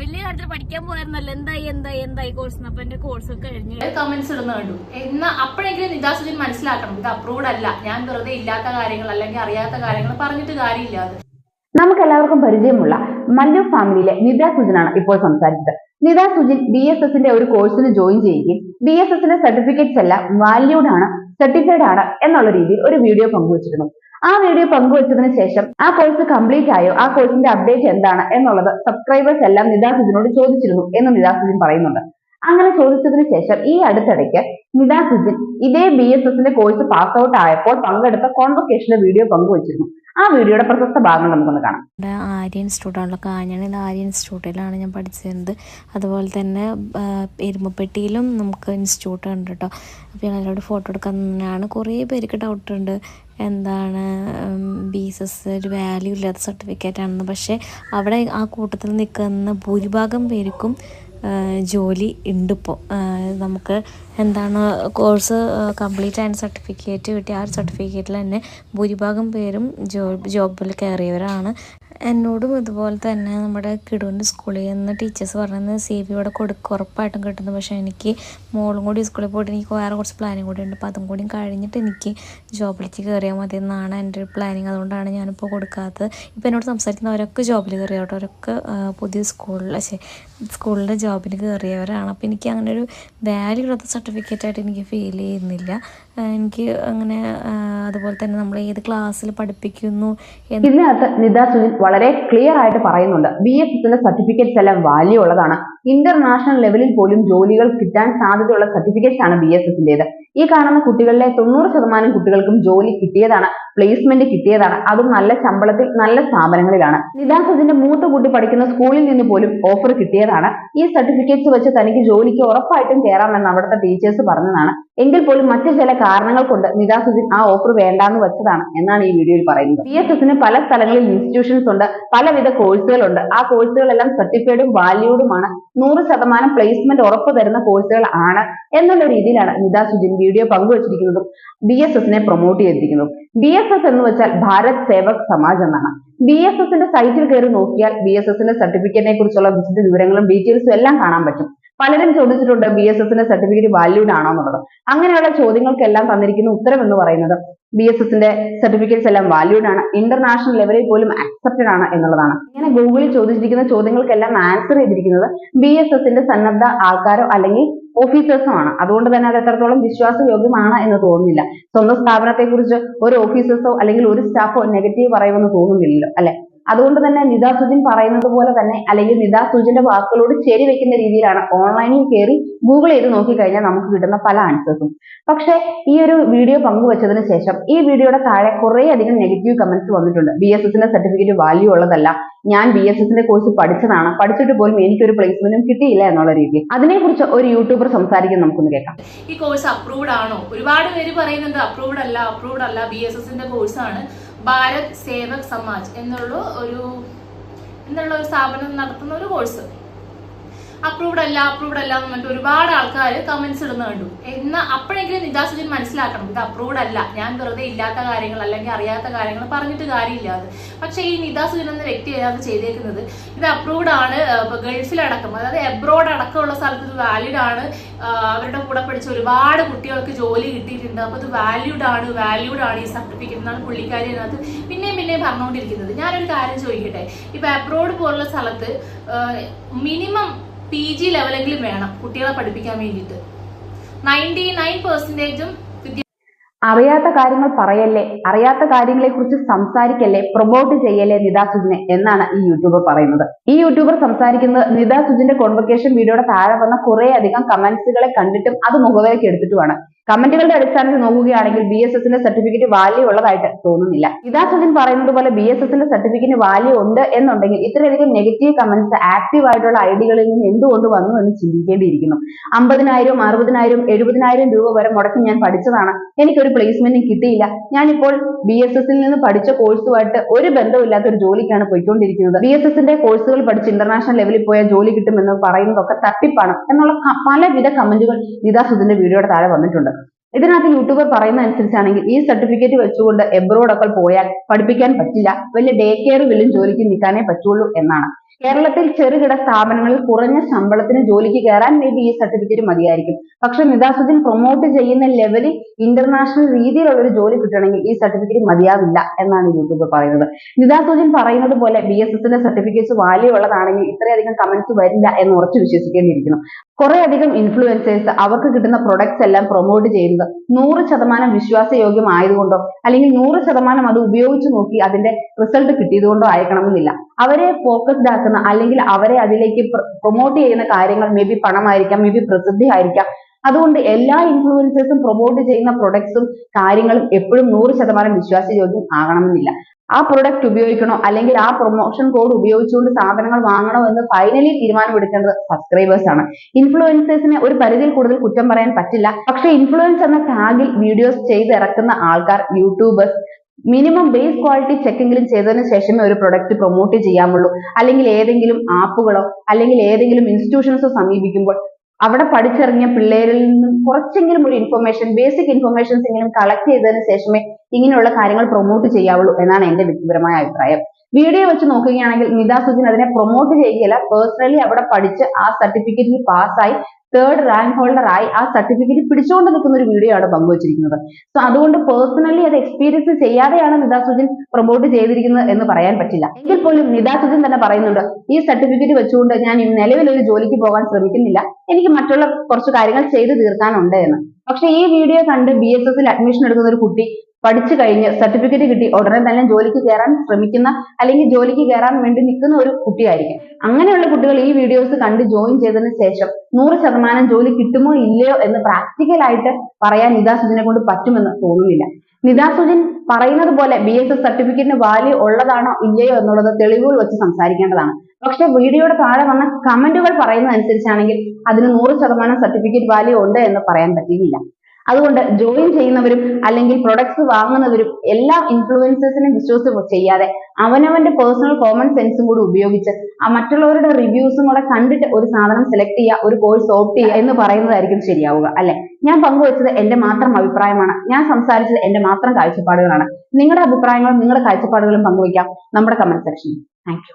വലിയ കാര്യത്തിൽ പഠിക്കാൻ പോയായിരുന്നല്ലോ. എന്തായി എന്തായി എന്തായി കോഴ്സ് അപ്പൊ എന്റെ കോഴ്സ് ഒക്കെ കഴിഞ്ഞു. കമന്റ്സ് ഇടുന്ന കണ്ടു. എന്നാ അപ്പോഴെങ്കിലും നിദാസുജൻ മനസ്സിലാക്കണം. ഇത് അപ്രൂവ്ഡ് അല്ല. ഞാൻ വെറുതെ ഇല്ലാത്ത കാര്യങ്ങൾ അല്ലെങ്കിൽ അറിയാത്ത കാര്യങ്ങൾ പറഞ്ഞിട്ട് കാര്യമില്ല നമുക്ക് എല്ലാവർക്കും പരിചയമുള്ള മല്ലു ഫാമിലിയിലെ നിത സുജനാണ് ഇപ്പോൾ സംസാരിച്ചത്. നിത സുജിൻ ബി എസ് എസിന്റെ ഒരു കോഴ്സിന് ജോയിൻ ചെയ്യുകയും ബി എസ് എസിന്റെ സർട്ടിഫിക്കറ്റ്സ് എല്ലാം വാല്യൂഡ് ആണ് സർട്ടിഫൈഡ് ആണ് എന്നുള്ള രീതിയിൽ ഒരു വീഡിയോ പങ്കുവച്ചിരുന്നു. ആ വീഡിയോ പങ്കുവച്ചതിന് ശേഷം ആ കോഴ്സ് കംപ്ലീറ്റ് ആയോ? ആ കോഴ്സിന്റെ അപ്ഡേറ്റ് എന്താണ്? എന്നുള്ളത് സബ്സ്ക്രൈബേഴ്സ് എല്ലാം നിദാസുജിനോട് ചോദിച്ചിരുന്നു എന്ന് നിതാ സുജിൻ പറയുന്നുണ്ട്. അങ്ങനെ ചോദിച്ചതിന് ശേഷം ഈ അടുത്തിടയ്ക്ക് നിതാ സുജിൻ ഇതേ ബി എസ് എസിന്റെ കോഴ്സ് പാസ് ഔട്ട് ആയപ്പോൾ പങ്കെടുത്ത കോൺവൊക്കേഷന്റെ വീഡിയോ പങ്കുവച്ചിരുന്നു. ആ വീഡിയോയുടെ പ്രശസ്ത ഭാഗങ്ങൾ നമുക്കൊന്ന് കാണാം. ഇവിടെ ആര്യ ഇൻസ്റ്റിറ്റ്യൂട്ടാണല്ലോ കാഞ്ഞാണിൽ ആര്യ ഇൻസ്റ്റിറ്റ്യൂട്ടിലാണ് ഞാൻ പഠിച്ചിരുന്നത്. അതുപോലെ തന്നെ എരുമപ്പെട്ടിയിലും നമുക്ക് ഇൻസ്റ്റിറ്റ്യൂട്ട് ഉണ്ട് കേട്ടോ. അപ്പോൾ ഞാൻ ഫോട്ടോ ഫോട്ടോ എടുക്കാനാണ് കുറേ പേർക്ക് ഡൗട്ട് ഉണ്ട്. എന്താണ് ബി എസ് എസ് ഒരു വാല്യൂ ഇല്ലാത്ത സർട്ടിഫിക്കറ്റ് ആണെന്ന്. പക്ഷേ അവിടെ ആ കൂട്ടത്തിൽ നിൽക്കുന്ന ഭൂരിഭാഗം പേർക്കും ജോലി ഉണ്ട് ഇപ്പോൾ നമുക്ക് എന്താണ് കോഴ്സ് കംപ്ലീറ്റ് ആയ സർട്ടിഫിക്കറ്റ് കിട്ടിയ ആ ഒരു സർട്ടിഫിക്കറ്റിൽ തന്നെ ഭൂരിഭാഗം പേരും ജോബ് ജോബിൽ കയറിയവരാണ്. എന്നോടും ഇതുപോലെ തന്നെ നമ്മുടെ കിടുവിന്റെ സ്കൂളിൽ നിന്ന് ടീച്ചേഴ്സ് പറഞ്ഞത് സി ബി ഇവിടെ കൊടുക്കുക ഉറപ്പായിട്ടും കിട്ടുന്നു പക്ഷേ എനിക്ക് മോളും കൂടി സ്കൂളിൽ പോയിട്ട് എനിക്ക് വേറെ കുറച്ച് പ്ലാനിങ് കൂടി ഉണ്ട്. അപ്പോൾ അതും കൂടി കഴിഞ്ഞിട്ട് എനിക്ക് ജോബിലേക്ക് കയറിയാൽ മതി എന്നാണ് എന്റെ ഒരു പ്ലാനിങ് അതുകൊണ്ടാണ് ഞാനിപ്പോൾ കൊടുക്കാത്തത്. ഇപ്പോൾ എന്നോട് സംസാരിക്കുന്നവരൊക്കെ ജോബിൽ കയറിയോട്ടോ അവരൊക്കെ പുതിയ സ്കൂളിൽ സ്കൂളിലെ ജോബിന് കയറിയവരാണ്. അപ്പോൾ എനിക്ക് അങ്ങനെ ഒരു വാല്യൂ ഉള്ളത് സർട്ടിഫിക്കറ്റായിട്ട് എനിക്ക് ഫീൽ ചെയ്യുന്നില്ല. എനിക്ക് അങ്ങനെ അതുപോലെ തന്നെ നമ്മൾ ഏത് ക്ലാസ്സിൽ പഠിപ്പിക്കുന്നു ഇതിനകത്ത് നിതാ സുനിൽ വളരെ ക്ലിയർ ആയിട്ട് പറയുന്നുണ്ട്. ബി എസ് എസിന്റെ സർട്ടിഫിക്കറ്റ്സ് എല്ലാം വാല്യൂ ഉള്ളതാണ്. ഇന്റർനാഷണൽ ലെവലിൽ പോലും ജോലികൾ കിട്ടാൻ സാധ്യതയുള്ള സർട്ടിഫിക്കറ്റ്സ് ആണ് ബി എസ് എസിന്റേത് ഈ കാണുന്ന കുട്ടികളിലെ തൊണ്ണൂറ് ശതമാനം കുട്ടികൾക്കും ജോലി കിട്ടിയതാണ്. പ്ലേസ്മെന്റ് കിട്ടിയതാണ്. അതും നല്ല ശമ്പളത്തിൽ നല്ല സ്ഥാപനങ്ങളിലാണ്. സുജിന്റെ മൂത്ത കുട്ടി പഠിക്കുന്ന സ്കൂളിൽ നിന്ന് പോലും ഓഫർ കിട്ടിയതാണ്. ഈ സർട്ടിഫിക്കറ്റ്സ് വെച്ച് തനിക്ക് ജോലിക്ക് ഉറപ്പായിട്ടും കയറാമെന്ന് അവിടുത്തെ ടീച്ചേഴ്സ് പറഞ്ഞതാണ്. എങ്കിൽ പോലും മറ്റു ചില കാരണങ്ങൾ കൊണ്ട് നിദാസുദ്ദീൻ ആ ഓഫർ വേണ്ടാന്ന് വെച്ചതാണ് എന്നാണ് ഈ വീഡിയോയിൽ പറയുന്നത്. പി എസ് എസിന് പല സ്ഥലങ്ങളിൽ ഇൻസ്റ്റിറ്റ്യൂഷൻസ് ഉണ്ട് പലവിധ കോഴ്സുകളുണ്ട് ആ കോഴ്സുകളെല്ലാം സർട്ടിഫൈഡും വാല്യൂഡുമാണ് നൂറ് ശതമാനം പ്ലേസ്മെന്റ് ഉറപ്പ് തരുന്ന കോഴ്സുകൾ ആണ് എന്നുള്ള രീതിയിലാണ് നിദാസുദ്ദീൻ വീഡിയോ പങ്കുവച്ചിരിക്കുന്നതും ബി എസ് എസിനെ പ്രൊമോട്ട് ചെയ്തിരിക്കുന്നതും. ബി എസ് എസ് എന്ന് വെച്ചാൽ ഭാരത് സേവക് സമാജ് എന്നാണ്. ബി എസ് എസിന്റെ സൈറ്റിൽ കയറി നോക്കിയാൽ ബി എസ് എസിന്റെ സർട്ടിഫിക്കറ്റിനെ കുറിച്ചുള്ള വിശദ വിവരങ്ങളും ഡീറ്റെയിൽസും എല്ലാം കാണാൻ പറ്റും. പലരും ചോദിച്ചിട്ടുണ്ട് ബി എസ് എസിന്റെ സർട്ടിഫിക്കറ്റ് വാല്യൂഡ് ആണോ എന്നുള്ളത്. അങ്ങനെയുള്ള ചോദ്യങ്ങൾക്കെല്ലാം തന്നിരിക്കുന്ന ഉത്തരം എന്ന് പറയുന്നത് ബി എസ് എസിന്റെ സർട്ടിഫിക്കറ്റ്സ് എല്ലാം വാല്യൂഡ് ആണ്. ഇന്റർനാഷണൽ ലെവലിൽ പോലും അക്സെപ്റ്റഡ് ആണ് എന്നുള്ളതാണ്. ഇങ്ങനെ ഗൂഗിളിൽ ചോദിച്ചിരിക്കുന്ന ചോദ്യങ്ങൾക്കെല്ലാം ആൻസർ ചെയ്തിരിക്കുന്നത് ബി എസ് എസിന്റെ സന്നദ്ധ ആൾക്കാരോ അല്ലെങ്കിൽ ഓഫീസേഴ്സോ ആണ്. അതുകൊണ്ട് തന്നെ അത് എത്രത്തോളം വിശ്വാസയോഗ്യമാണ് എന്ന് തോന്നുന്നില്ല. സ്വന്തം സ്ഥാപനത്തെ കുറിച്ച് ഒരു ഓഫീസേഴ്സോ അല്ലെങ്കിൽ ഒരു സ്റ്റാഫോ നെഗറ്റീവ് പറയുമെന്ന് തോന്നുന്നില്ലല്ലോ അല്ലെ? അതുകൊണ്ട് തന്നെ നിതാ സുജിൻ പറയുന്നത് പോലെ തന്നെ അല്ലെങ്കിൽ നിതാ സുജിന്റെ വാക്കുകളോട് ചേരി വെക്കുന്ന രീതിയിലാണ് ഓൺലൈനിൽ കയറി ഗൂഗിൾ ചെയ്ത് നോക്കിക്കഴിഞ്ഞാൽ നമുക്ക് കിട്ടുന്ന പല ആൻസേഴ്സും പക്ഷെ ഈ ഒരു വീഡിയോ പങ്കുവച്ചതിന് ശേഷം ഈ വീഡിയോയുടെ താഴെ കുറേ അധികം നെഗറ്റീവ് കമന്റ്സ് വന്നിട്ടുണ്ട് ബി എസ് എസിന്റെ സർട്ടിഫിക്കറ്റ് വാല്യൂ ഉള്ളതല്ല ഞാൻ ബി എസ് എസിന്റെ കോഴ്സ് പഠിച്ചതാണ്. പഠിച്ചിട്ട് പോലും എനിക്കൊരു പ്ലേസ്മെന്റും കിട്ടിയില്ല എന്നുള്ള രീതിയിൽ. അതിനെക്കുറിച്ച് ഒരു യൂട്യൂബർ സംസാരിക്കുന്നത് നമുക്കൊന്ന് കേൾക്കാം. ഈ കോഴ്സ് അപ്രൂവ്ഡ് ആണോ? ഒരുപാട് പേര് പറയുന്നുണ്ട് അപ്രൂവ്ഡ് അല്ല അപ്രൂവ്ഡ് അല്ല ബി എസ് എസിന്റെ കോഴ്സാണ് ഭാരത് സേവക് സമാജ് എന്നുള്ള ഒരു എന്നുള്ള ഒരു സ്ഥാപനം നടത്തുന്ന ഒരു കോഴ്സ് അപ്രൂവ്ഡ് അല്ല അപ്രൂവ്ഡ് അല്ല എന്ന് പറഞ്ഞിട്ട് ഒരുപാട് ആൾക്കാർ കമന്റ്സ് ഇടുന്ന കണ്ടു. എന്നാൽ അപ്പോഴെങ്കിലും നിദാസുജൻ മനസ്സിലാക്കണം ഇത് അപ്രൂവ്ഡ് അല്ല. ഞാൻ വെറുതെ ഇല്ലാത്ത കാര്യങ്ങൾ അല്ലെങ്കിൽ അറിയാത്ത കാര്യങ്ങൾ പറഞ്ഞിട്ട് കാര്യമില്ല അത്. പക്ഷേ ഈ നിദാസുജൻ എന്ന വ്യക്തി അത് ചെയ്തേക്കുന്നത് ഇത് അപ്രൂവ്ഡ് ആണ് ഗൾഫിലടക്കം അതായത് എബ്രോഡ് അടക്കമുള്ള സ്ഥലത്ത് ഇത് വാലിഡ് ആണ്. അവരുടെ കൂടെ പഠിച്ച ഒരുപാട് കുട്ടികൾക്ക് ജോലി കിട്ടിയിട്ടുണ്ട്. അപ്പോൾ ഇത് വാല്യൂഡ് ആണ് വാല്യൂഡ് ആണ് ഈ സർട്ടിഫിക്കറ്റ് എന്നാണ് പുള്ളിക്കാരി അതിനകത്ത് പിന്നെയും പിന്നെയും പറഞ്ഞുകൊണ്ടിരിക്കുന്നത്. ഞാനൊരു കാര്യം ചോദിക്കട്ടെ? ഇപ്പൊ അബ്രോഡ് പോലുള്ള സ്ഥലത്ത് മിനിമം പി ജി ലെവലെങ്കിലും വേണം കുട്ടികളെ പഠിപ്പിക്കാൻ വേണ്ടിയിട്ട്. നയന്റി നയൻ പെർസെന്റേജും അറിയാത്ത കാര്യങ്ങൾ പറയല്ലേ? അറിയാത്ത കാര്യങ്ങളെ കുറിച്ച് സംസാരിക്കല്ലേ? പ്രൊമോട്ട് ചെയ്യല്ലേ നിതാ സുജിനെ? എന്നാണ് ഈ യൂട്യൂബർ പറയുന്നത്. ഈ യൂട്യൂബർ സംസാരിക്കുന്നത് നിതാ സുജിന്റെ കോൺവെക്കേഷൻ വീഡിയോയുടെ താഴെ വന്ന കുറെ അധികം കമന്റ്സുകളെ കണ്ടിട്ടും അത് മുഖവിലേക്ക് എടുത്തിട്ടുമാണ്. കമന്റുകളുടെ അടിസ്ഥാനത്തിൽ നോക്കുകയാണെങ്കിൽ ബി എസ് എസിന്റെ സർട്ടിഫിക്കറ്റ് വാല്യൂ ഉള്ളതായിട്ട് തോന്നുന്നില്ല. ഇതാ സജൻ പറയുന്നത് പോലെ ബി എസ് എസിന്റെ സർട്ടിഫിക്കറ്റ് വാല്യൂ ഉണ്ട് എന്നുണ്ടെങ്കിൽ ഇത്രയധികം നെഗറ്റീവ് കമന്റ്സ് ആക്റ്റീവ് ആയിട്ടുള്ള ഐഡികളിൽ നിന്ന് എന്തുകൊണ്ട് വന്നു എന്ന് ചിന്തിക്കേണ്ടിയിരിക്കുന്നു. അമ്പതിനായിരം അറുപതിനായിരം എഴുപതിനായിരം രൂപ വരെ മുടക്കി ഞാൻ പഠിച്ചതാണ്. എനിക്കൊരു പ്ലേസ്മെന്റും കിട്ടിയില്ല. ഞാനിപ്പോൾ ബി എസ് എസിൽ നിന്ന് പഠിച്ച കോഴ്സുമായിട്ട് ഒരു ബന്ധമില്ലാത്ത ഒരു ജോലിക്കാണ് പോയിക്കൊണ്ടിരിക്കുന്നത്. ബി എസ് എസിന്റെ കോഴ്സുകൾ പഠിച്ച് ഇന്റർനാഷണൽ ലെവലിൽ പോയാൽ ജോലി കിട്ടുമെന്ന് പറയുന്നതൊക്കെ തട്ടിപ്പാണ്. എന്നുള്ള പലവിധ കമന്റുകൾ നിതാ വീഡിയോയുടെ താഴെ വന്നിട്ടുണ്ട്. ഇതിനകത്ത് യൂട്യൂബർ പറയുന്ന അനുസരിച്ചാണെങ്കിൽ ഈ സർട്ടിഫിക്കറ്റ് വെച്ചുകൊണ്ട് എബ്രോഡ് ഒക്കെ പോയാൽ പഠിപ്പിക്കാൻ പറ്റില്ല. വലിയ ഡേ കെയർ കെയറുകളിലും ജോലിക്ക് നിൽക്കാനേ പറ്റുള്ളൂ എന്നാണ്. കേരളത്തിൽ ചെറുകിട സ്ഥാപനങ്ങളിൽ കുറഞ്ഞ ശമ്പളത്തിന് ജോലിക്ക് കയറാൻ മേ ബി ഈ സർട്ടിഫിക്കറ്റ് മതിയായിരിക്കും. പക്ഷെ നിദാസുദ്ദീൻ പ്രൊമോട്ട് ചെയ്യുന്ന ലെവലിൽ ഇന്റർനാഷണൽ രീതിയിലുള്ള ഒരു ജോലി കിട്ടണമെങ്കിൽ ഈ സർട്ടിഫിക്കറ്റ് മതിയാവില്ല എന്നാണ് യൂട്യൂബർ പറയുന്നത്. നിദാസുദ്ദീൻ പറയുന്നത് പോലെ ബി എസ് എസിന്റെ സർട്ടിഫിക്കറ്റ്സ് വാല്യൂ ഉള്ളതാണെങ്കിൽ ഇത്രയധികം കമന്റ്സ് വരില്ല എന്ന് ഉറച്ചു വിശ്വസിക്കേണ്ടിയിരിക്കുന്നു. കുറെ അധികം ഇൻഫ്ലുവൻസേഴ്സ് അവർക്ക് കിട്ടുന്ന പ്രൊഡക്ട്സ് എല്ലാം പ്രൊമോട്ട് ചെയ്യുന്നത്. നൂറ് ശതമാനം വിശ്വാസയോഗ്യമായതുകൊണ്ടോ അല്ലെങ്കിൽ നൂറ് ശതമാനം അത് ഉപയോഗിച്ച് നോക്കി അതിന്റെ റിസൾട്ട് കിട്ടിയതുകൊണ്ടോ ആയിരിക്കണമെന്നില്ല. അവരെ ഫോക്കസ്ഡ് ആക്കുന്ന അല്ലെങ്കിൽ അവരെ അതിലേക്ക് പ്രൊമോട്ട് ചെയ്യുന്ന കാര്യങ്ങൾ മേ ബി പണമായിരിക്കാം മേ ബി പ്രസിദ്ധി ആയിരിക്കാം. അതുകൊണ്ട് എല്ലാ ഇൻഫ്ലുവൻസേഴ്സും പ്രൊമോട്ട് ചെയ്യുന്ന പ്രൊഡക്ട്സും കാര്യങ്ങളും എപ്പോഴും നൂറ് ശതമാനം വിശ്വാസയോഗ്യം ആകണമെന്നില്ല. ആ പ്രൊഡക്റ്റ് ഉപയോഗിക്കണോ? അല്ലെങ്കിൽ ആ പ്രൊമോഷൻ കോഡ് ഉപയോഗിച്ചുകൊണ്ട് സാധനങ്ങൾ വാങ്ങണോ എന്ന് ഫൈനലി തീരുമാനമെടുക്കേണ്ടത് സബ്സ്ക്രൈബേഴ്സ് ആണ്. ഇൻഫ്ലുവൻസേഴ്സിനെ ഒരു പരിധിയിൽ കൂടുതൽ കുറ്റം പറയാൻ പറ്റില്ല. പക്ഷെ ഇൻഫ്ലുവൻസ് എന്ന ടാഗിൽ വീഡിയോസ് ചെയ്ത് ഇറക്കുന്ന ആൾക്കാർ യൂട്യൂബേഴ്സ് മിനിമം ബേസ് ക്വാളിറ്റി ചെക്കെങ്കിലും ചെയ്തതിനു ശേഷമേ ഒരു പ്രൊഡക്റ്റ് പ്രൊമോട്ട് ചെയ്യാമുള്ളൂ അല്ലെങ്കിൽ ഏതെങ്കിലും ആപ്പുകളോ അല്ലെങ്കിൽ ഏതെങ്കിലും ഇൻസ്റ്റിറ്റ്യൂഷൻസോ സമീപിക്കുമ്പോൾ അവിടെ പഠിച്ചിറങ്ങിയ പിള്ളേരിൽ നിന്നും കുറച്ചെങ്കിലും ഒരു ഇൻഫർമേഷൻ ബേസിക് ഇൻഫർമേഷൻസ് എങ്കിലും കളക്ട് ചെയ്തതിന് ശേഷമേ ഇങ്ങനെയുള്ള കാര്യങ്ങൾ പ്രൊമോട്ട് ചെയ്യാവുള്ളൂ എന്നാണ് എന്റെ വ്യക്തിപരമായ അഭിപ്രായം. വീഡിയോ വെച്ച് നോക്കുകയാണെങ്കിൽ നിദാസുദ്ദീൻ അതിനെ പ്രൊമോട്ട് ചെയ്യുകയല്ല പേഴ്സണലി അവിടെ പഠിച്ച് ആ സർട്ടിഫിക്കറ്റിൽ പാസ്സായി തേർഡ് റാങ്ക് ഹോൾഡർ ആയി ആ സർട്ടിഫിക്കറ്റ് പിടിച്ചുകൊണ്ട് നിൽക്കുന്ന ഒരു വീഡിയോ ആണ് പങ്കുവച്ചിരിക്കുന്നത്. സോ അതുകൊണ്ട് പേഴ്സണലി അത് എക്സ്പീരിയൻസ് ചെയ്യാതെയാണ് നിതാ സുജിൻ പ്രൊമോട്ട് ചെയ്തിരിക്കുന്നത് എന്ന് പറയാൻ പറ്റില്ല. എങ്കിൽ പോലും നിതാ സുജിൻ തന്നെ പറയുന്നുണ്ട് ഈ സർട്ടിഫിക്കറ്റ് വെച്ചുകൊണ്ട് ഞാൻ നിലവിൽ ഒരു ജോലിക്ക് പോകാൻ ശ്രമിക്കുന്നില്ല. എനിക്ക് മറ്റുള്ള കുറച്ച് കാര്യങ്ങൾ ചെയ്തു തീർക്കാനുണ്ട് എന്ന്. പക്ഷെ ഈ വീഡിയോ കണ്ട് ബി എസ് എസിൽ അഡ്മിഷൻ എടുക്കുന്ന ഒരു കുട്ടി പഠിച്ചു കഴിഞ്ഞ് സർട്ടിഫിക്കറ്റ് കിട്ടി. ഉടനെ തന്നെ ജോലിക്ക് കയറാൻ ശ്രമിക്കുന്ന അല്ലെങ്കിൽ ജോലിക്ക് കയറാൻ വേണ്ടി നിൽക്കുന്ന ഒരു കുട്ടിയായിരിക്കും. അങ്ങനെയുള്ള കുട്ടികൾ ഈ വീഡിയോസ് കണ്ട് ജോയിൻ ചെയ്തതിന് ശേഷം നൂറ് ശതമാനം ജോലി കിട്ടുമോ ഇല്ലയോ എന്ന് പ്രാക്ടിക്കലായിട്ട് പറയാൻ സുജിനെ കൊണ്ട് പറ്റുമെന്ന് തോന്നുന്നില്ല. നിദാസുദ്ദീൻ പറയുന്നത് പോലെ ബി എസ് എസ് സർട്ടിഫിക്കറ്റിന് വാല്യൂ ഉള്ളതാണോ ഇല്ലയോ എന്നുള്ളത് തെളിവുകൾ വെച്ച് സംസാരിക്കേണ്ടതാണ്. പക്ഷെ വീഡിയോയുടെ താഴെ വന്ന കമന്റുകൾ പറയുന്നത് അനുസരിച്ചാണെങ്കിൽ അതിന് നൂറ് ശതമാനം സർട്ടിഫിക്കറ്റ് വാല്യൂ ഉണ്ട് എന്ന് പറയാൻ പറ്റിയില്ല. അതുകൊണ്ട് ജോയിൻ ചെയ്യുന്നവരും അല്ലെങ്കിൽ പ്രൊഡക്ട്സ് വാങ്ങുന്നവരും എല്ലാ ഇൻഫ്ലുവൻസേഴ്സിനും വിശ്വസിച്ച് ചെയ്യാതെ അവനവന്റെ പേഴ്സണൽ കോമൺ സെൻസും കൂടി ഉപയോഗിച്ച് ആ മറ്റുള്ളവരുടെ റിവ്യൂസും കൂടെ കണ്ടിട്ട് ഒരു സാധനം സെലക്ട് ചെയ്യുക ഒരു കോഴ്സ് ഓപ്റ്റ് ചെയ്യുക എന്ന് പറയുന്നതായിരിക്കും ശരിയാവുക അല്ലെ? ഞാൻ പങ്കുവച്ചത് എന്റെ മാത്രം അഭിപ്രായമാണ്. ഞാൻ സംസാരിച്ചത് എന്റെ മാത്രം കാഴ്ചപ്പാടുകളാണ്. നിങ്ങളുടെ അഭിപ്രായങ്ങളും നിങ്ങളുടെ കാഴ്ചപ്പാടുകളും പങ്കുവയ്ക്കാം നമ്മുടെ കമന്റ് സെക്ഷനിൽ താങ്ക്